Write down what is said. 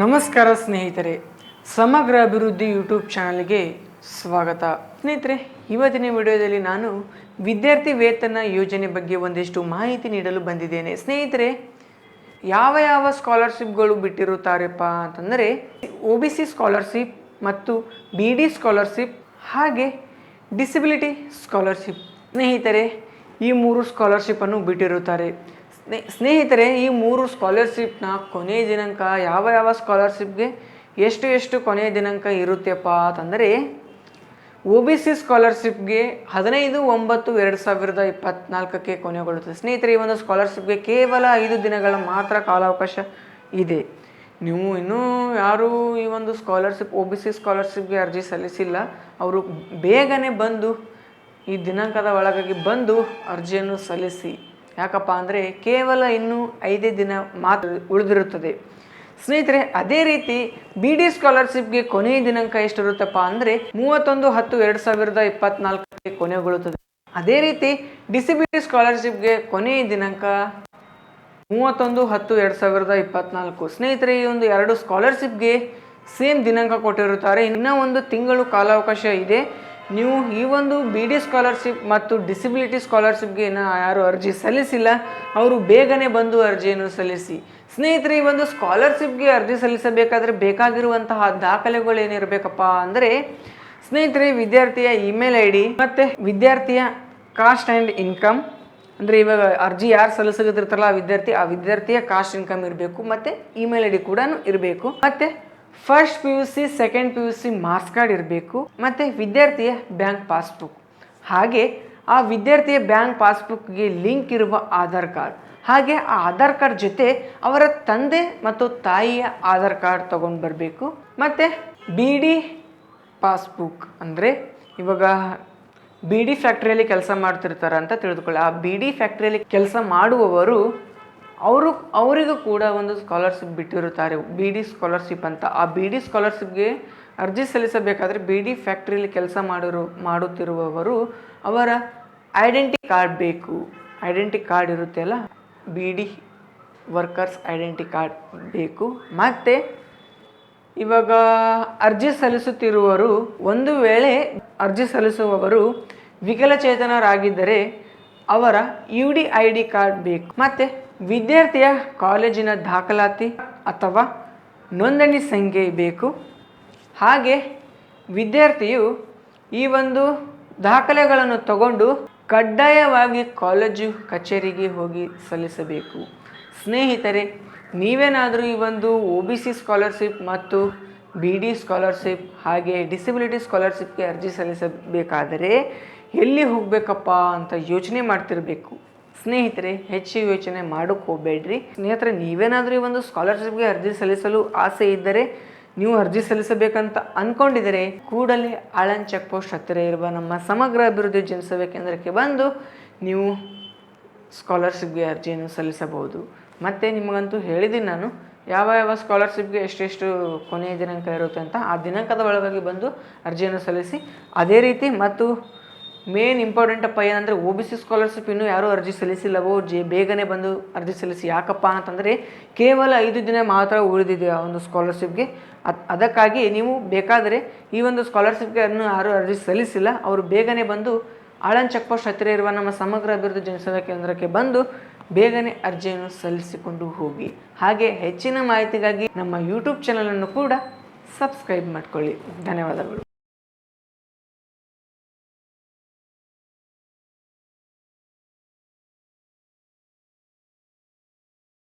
ನಮಸ್ಕಾರ ಸ್ನೇಹಿತರೆ, ಸಮಗ್ರ ಅಭಿವೃದ್ಧಿ ಯೂಟ್ಯೂಬ್ ಚಾನಲ್ಗೆ ಸ್ವಾಗತ. ಸ್ನೇಹಿತರೆ, ಇವತ್ತಿನ ವಿಡಿಯೋದಲ್ಲಿ ನಾನು ವಿದ್ಯಾರ್ಥಿ ವೇತನ ಯೋಜನೆ ಬಗ್ಗೆ ಒಂದಿಷ್ಟು ಮಾಹಿತಿ ನೀಡಲು ಬಂದಿದ್ದೇನೆ. ಸ್ನೇಹಿತರೆ, ಯಾವ ಯಾವ ಸ್ಕಾಲರ್ಶಿಪ್ಗಳು ಬಿಟ್ಟಿರುತ್ತಾರೆಪ್ಪ ಅಂತಂದರೆ, ಒ ಬಿ ಸಿ ಸ್ಕಾಲರ್ಶಿಪ್ ಮತ್ತು ಬಿ ಡಿ ಸ್ಕಾಲರ್ಶಿಪ್ ಹಾಗೆ ಡಿಸಿಬಿಲಿಟಿ ಸ್ಕಾಲರ್ಶಿಪ್. ಸ್ನೇಹಿತರೆ, ಈ ಮೂರು ಸ್ಕಾಲರ್ಶಿಪ್ಪನ್ನು ಬಿಟ್ಟಿರುತ್ತಾರೆ. ಸ್ನೇ- ಸ್ನೇಹಿತರೆ, ಈ ಮೂರು ಸ್ಕಾಲರ್ಶಿಪ್ನ ಕೊನೆಯ ದಿನಾಂಕ ಯಾವ ಯಾವ ಸ್ಕಾಲರ್ಶಿಪ್ಗೆ ಎಷ್ಟು ಎಷ್ಟು ಕೊನೆಯ ದಿನಾಂಕ ಇರುತ್ತೆಪ್ಪ ಅಂತಂದರೆ ಒ ಬಿ ಸಿ ಸ್ಕಾಲರ್ಶಿಪ್ಗೆ ಹದಿನೈದು, ಒಂಬತ್ತು, ಎರಡು ಸಾವಿರದ ಇಪ್ಪತ್ನಾಲ್ಕಕ್ಕೆ ಕೊನೆಗೊಳ್ಳುತ್ತದೆ. ಸ್ನೇಹಿತರೆ, ಈ ಒಂದು ಸ್ಕಾಲರ್ಶಿಪ್ಗೆ ಕೇವಲ ಐದು ದಿನಗಳ ಮಾತ್ರ ಕಾಲಾವಕಾಶ ಇದೆ. ನೀವು ಇನ್ನೂ ಯಾರು ಈ ಒಂದು ಸ್ಕಾಲರ್ಶಿಪ್ ಒ ಬಿ ಸಿ ಸ್ಕಾಲರ್ಶಿಪ್ಗೆ ಅರ್ಜಿ ಸಲ್ಲಿಸಿಲ್ಲ. ಅವರು ಬೇಗನೆ ಬಂದು, ಈ ದಿನಾಂಕದ ಒಳಗಾಗಿ ಬಂದು ಅರ್ಜಿಯನ್ನು ಸಲ್ಲಿಸಿ. ಯಾಕಪ್ಪ ಅಂದರೆ ಕೇವಲ ಇನ್ನೂ ಐದೇ ದಿನ ಮಾತ್ರ ಉಳಿದಿರುತ್ತದೆ. ಸ್ನೇಹಿತರೆ, ಅದೇ ರೀತಿ ಬಿ ಡಿ ಸ್ಕಾಲರ್ಶಿಪ್ಗೆ ಕೊನೆಯ ದಿನಾಂಕ ಎಷ್ಟಿರುತ್ತಪ್ಪ ಅಂದರೆ ಮೂವತ್ತೊಂದು ಹತ್ತು ಎರಡು ಸಾವಿರದ ಇಪ್ಪತ್ನಾಲ್ಕಕ್ಕೆ ಕೊನೆಗೊಳ್ಳುತ್ತದೆ. ಅದೇ ರೀತಿ ಡಿಸಿಬಿಲಿಟಿ ಸ್ಕಾಲರ್ಶಿಪ್ಗೆ ಕೊನೆಯ ದಿನಾಂಕ ಮೂವತ್ತೊಂದು ಹತ್ತು ಎರಡು ಸಾವಿರದ ಇಪ್ಪತ್ನಾಲ್ಕು. ಸ್ನೇಹಿತರೆ, ಈ ಒಂದು ಎರಡು ಸ್ಕಾಲರ್ಶಿಪ್ಗೆ ಸೇಮ್ ದಿನಾಂಕ ಕೊಟ್ಟಿರುತ್ತಾರೆ. ಇನ್ನೂ ಒಂದು ತಿಂಗಳು ಕಾಲಾವಕಾಶ ಇದೆ. ನೀವು ಈ ಒಂದು ಬಿ ಡಿ ಸ್ಕಾಲರ್ಶಿಪ್ ಮತ್ತು ಡಿಸಿಬಿಲಿಟಿ ಸ್ಕಾಲರ್ಶಿಪ್ಗೆ ಇನ್ನು ಯಾರು ಅರ್ಜಿ ಸಲ್ಲಿಸಿಲ್ಲ, ಅವರು ಬೇಗನೆ ಬಂದು ಅರ್ಜಿಯನ್ನು ಸಲ್ಲಿಸಿ. ಸ್ನೇಹಿತರೆ, ಈ ಒಂದು ಸ್ಕಾಲರ್ಶಿಪ್ಗೆ ಅರ್ಜಿ ಸಲ್ಲಿಸಬೇಕಾದ್ರೆ ಬೇಕಾಗಿರುವಂತಹ ದಾಖಲೆಗಳು ಏನಿರಬೇಕಪ್ಪ ಅಂದರೆ, ಸ್ನೇಹಿತರೆ, ವಿದ್ಯಾರ್ಥಿಯ ಇಮೇಲ್ ಐ ಡಿ ಮತ್ತು ವಿದ್ಯಾರ್ಥಿಯ ಕಾಸ್ಟ್ ಆ್ಯಂಡ್ ಇನ್ಕಮ್ ಅಂದರೆ ಇವಾಗ ಅರ್ಜಿ ಯಾರು ಸಲ್ಲಿಸೋದಿರ್ತಾರಲ್ಲ ಆ ವಿದ್ಯಾರ್ಥಿ, ಆ ವಿದ್ಯಾರ್ಥಿಯ ಕಾಸ್ಟ್ ಇನ್ಕಮ್ ಇರಬೇಕು, ಮತ್ತು ಇಮೇಲ್ ಐ ಡಿ ಕೂಡ ಇರಬೇಕು. ಮತ್ತು first P U C second P U C marks card ಇರಬೇಕು, ಮತ್ತು ವಿದ್ಯಾರ್ಥಿಯ ಬ್ಯಾಂಕ್ ಪಾಸ್ಬುಕ್ ಹಾಗೆ ಆ ವಿದ್ಯಾರ್ಥಿಯ ಬ್ಯಾಂಕ್ ಪಾಸ್ಬುಕ್ಗೆ ಲಿಂಕ್ ಇರುವ ಆಧಾರ್ ಕಾರ್ಡ್ ಹಾಗೆ ಆ ಆಧಾರ್ ಕಾರ್ಡ್ ಜೊತೆ ಅವರ ತಂದೆ ಮತ್ತು ತಾಯಿಯ ಆಧಾರ್ ಕಾರ್ಡ್ ತೊಗೊಂಡು ಬರಬೇಕು. ಮತ್ತು ಬಿ ಡಿ ಪಾಸ್ಬುಕ್ ಅಂದರೆ ಇವಾಗ ಬಿ ಡಿ ಫ್ಯಾಕ್ಟ್ರಿಯಲ್ಲಿ ಕೆಲಸ ಮಾಡ್ತಿರ್ತಾರೆ ಅಂತ ತಿಳಿದುಕೊಳ್ಳಿ. ಆ ಬಿ ಡಿ ಫ್ಯಾಕ್ಟ್ರಿಯಲ್ಲಿ ಕೆಲಸ ಮಾಡುವವರು ಅವರು, ಅವರಿಗೂ ಕೂಡ ಒಂದು ಸ್ಕಾಲರ್ಶಿಪ್ ಬಿಟ್ಟಿರುತ್ತಾರೆ ಬಿ ಡಿ ಸ್ಕಾಲರ್ಶಿಪ್ ಅಂತ. ಆ ಬಿ ಡಿ ಸ್ಕಾಲರ್ಶಿಪ್ಗೆ ಅರ್ಜಿ ಸಲ್ಲಿಸಬೇಕಾದ್ರೆ ಬಿ ಡಿ ಫ್ಯಾಕ್ಟ್ರಿಯಲ್ಲಿ ಕೆಲಸ ಮಾಡಿರು, ಮಾಡುತ್ತಿರುವವರು ಅವರ ಐಡೆಂಟಿ ಕಾರ್ಡ್ ಬೇಕು. ಐಡೆಂಟಿ ಕಾರ್ಡ್ ಇರುತ್ತೆ ಅಲ್ಲ? B D workers identity card ಬೇಕು. ಮತ್ತು ಇವಾಗ ಅರ್ಜಿ ಸಲ್ಲಿಸುತ್ತಿರುವವರು ಒಂದು ವೇಳೆ ಅರ್ಜಿ ಸಲ್ಲಿಸುವವರು ವಿಕಲಚೇತನರಾಗಿದ್ದರೆ ಅವರ U D I D card ಬೇಕು. ಮತ್ತು ವಿದ್ಯಾರ್ಥಿಯ ಕಾಲೇಜಿನ ದಾಖಲಾತಿ ಅಥವಾ ನೋಂದಣಿ ಸಂಖ್ಯೆ ಬೇಕು. ಹಾಗೆ ವಿದ್ಯಾರ್ಥಿಯು ಈ ಒಂದು ದಾಖಲೆಗಳನ್ನು ತಗೊಂಡು ಕಡ್ಡಾಯವಾಗಿ ಕಾಲೇಜು ಕಚೇರಿಗೆ ಹೋಗಿ ಸಲ್ಲಿಸಬೇಕು. ಸ್ನೇಹಿತರೆ, ನೀವೇನಾದರೂ ಈ ಒಂದು ಒ ಬಿ ಸಿ ಸ್ಕಾಲರ್ಶಿಪ್ ಮತ್ತು ಬಿ ಡಿ ಸ್ಕಾಲರ್ಶಿಪ್ ಹಾಗೆ ಡಿಸಬಿಲಿಟಿ ಸ್ಕಾಲರ್ಶಿಪ್ಗೆ ಅರ್ಜಿ ಸಲ್ಲಿಸಬೇಕಾದರೆ ಎಲ್ಲಿ ಹೋಗಬೇಕಪ್ಪ ಅಂತ ಯೋಚನೆ ಮಾಡ್ತಿರಬೇಕು. ಸ್ನೇಹಿತರೆ, ಹೆಚ್ಚು ಯೋಚನೆ ಮಾಡೋಕ್ಕೆ ಹೋಗಬೇಡ್ರಿ. ಸ್ನೇಹಿತರೆ, ನೀವೇನಾದರೂ ಈ ಒಂದು ಸ್ಕಾಲರ್ಶಿಪ್ಗೆ ಅರ್ಜಿ ಸಲ್ಲಿಸಲು ಆಸೆ ಇದ್ದರೆ, ನೀವು ಅರ್ಜಿ ಸಲ್ಲಿಸಬೇಕಂತ ಅಂದ್ಕೊಂಡಿದ್ದರೆ ಕೂಡಲೇ ಆಳನ್ ಚೆಕ್ ಪೋಸ್ಟ್ ಹತ್ತಿರ ಇರುವ ನಮ್ಮ ಸಮಗ್ರ ಅಭಿವೃದ್ಧಿ ಜನಸೇವೆ ಕೇಂದ್ರಕ್ಕೆ ಬಂದು ನೀವು ಸ್ಕಾಲರ್ಶಿಪ್ಗೆ ಅರ್ಜಿಯನ್ನು ಸಲ್ಲಿಸಬಹುದು. ಮತ್ತು ನಿಮಗಂತೂ ಹೇಳಿದ್ದೀನಿ ನಾನು, ಯಾವ ಯಾವ ಸ್ಕಾಲರ್ಶಿಪ್ಗೆ ಎಷ್ಟೆಷ್ಟು ಕೊನೆಯ ದಿನಾಂಕ ಇರುತ್ತೆ ಅಂತ ಆ ದಿನಾಂಕದ ಒಳಗಾಗಿ ಬಂದು ಅರ್ಜಿಯನ್ನು ಸಲ್ಲಿಸಿ, ಅದೇ ರೀತಿ ಮತ್ತು ಮೇನ್ ಇಂಪಾರ್ಟೆಂಟ್ ಅಪ್ಪ ಏನಂದರೆ ಒ ಬಿ ಸಿ ಸ್ಕಾಲರ್ಶಿಪ್ ಇನ್ನೂ ಯಾರೂ ಅರ್ಜಿ ಸಲ್ಲಿಸಿಲ್ಲವೋ ಜೆ, ಬೇಗನೆ ಬಂದು ಅರ್ಜಿ ಸಲ್ಲಿಸಿ. ಯಾಕಪ್ಪ ಅಂತಂದರೆ ಕೇವಲ ಐದು ದಿನ ಮಾತ್ರ ಉಳಿದಿದೆ ಆ ಒಂದು ಸ್ಕಾಲರ್ಶಿಪ್ಗೆ ಅದ್, ಅದಕ್ಕಾಗಿ ನೀವು ಬೇಕಾದರೆ ಈ ಒಂದು ಸ್ಕಾಲರ್ಶಿಪ್ಗೆ ಅನ್ನು ಯಾರೂ ಅರ್ಜಿ ಸಲ್ಲಿಸಿಲ್ಲ. ಅವರು ಬೇಗನೆ ಬಂದು ಆಳನ್ ಚೆಕ್ ಪೋಸ್ಟ್ ಹತ್ತಿರ ಇರುವ ನಮ್ಮ ಸಮಗ್ರ ಅಭಿವೃದ್ಧಿ ಜನಸೇವಾ ಕೇಂದ್ರಕ್ಕೆ ಬಂದು ಬೇಗನೆ ಅರ್ಜಿಯನ್ನು ಸಲ್ಲಿಸಿಕೊಂಡು ಹೋಗಿ. ಹಾಗೆ ಹೆಚ್ಚಿನ ಮಾಹಿತಿಗಾಗಿ ನಮ್ಮ ಯೂಟ್ಯೂಬ್ ಚಾನಲನ್ನು ಕೂಡ ಸಬ್ಸ್ಕ್ರೈಬ್ ಮಾಡಿಕೊಳ್ಳಿ. ಧನ್ಯವಾದಗಳು.